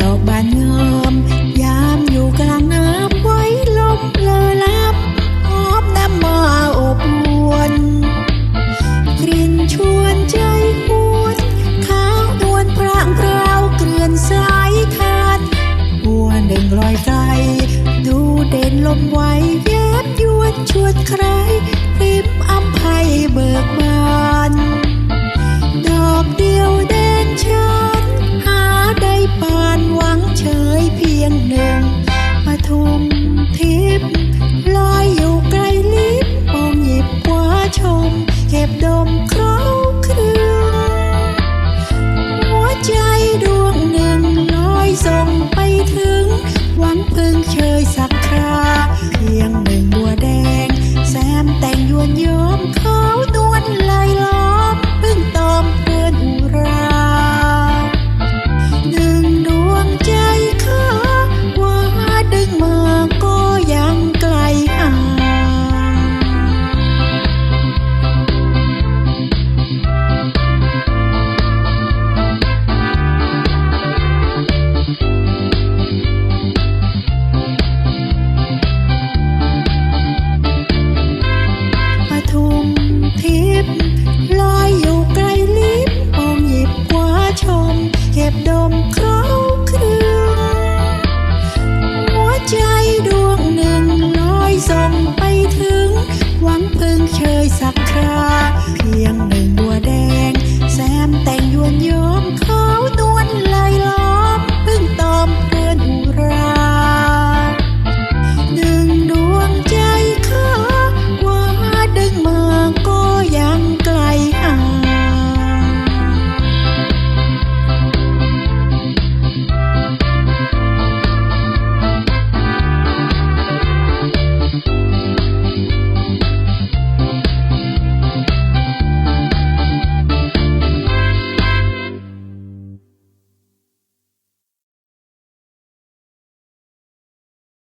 ดอกบานงามยามอยู่กลางน้ำไว้ลมเลอลับหอบน้ำมาอบอวนกลิ่นชวนใจหวนขาว นวนพรางพราวเกลื่อนสายทานหัวหนึ่งลอยไกลดูเด่นลมไหวแยบยวนชวนใครริมอัมภัยเบิกบ quán thương chơi sắc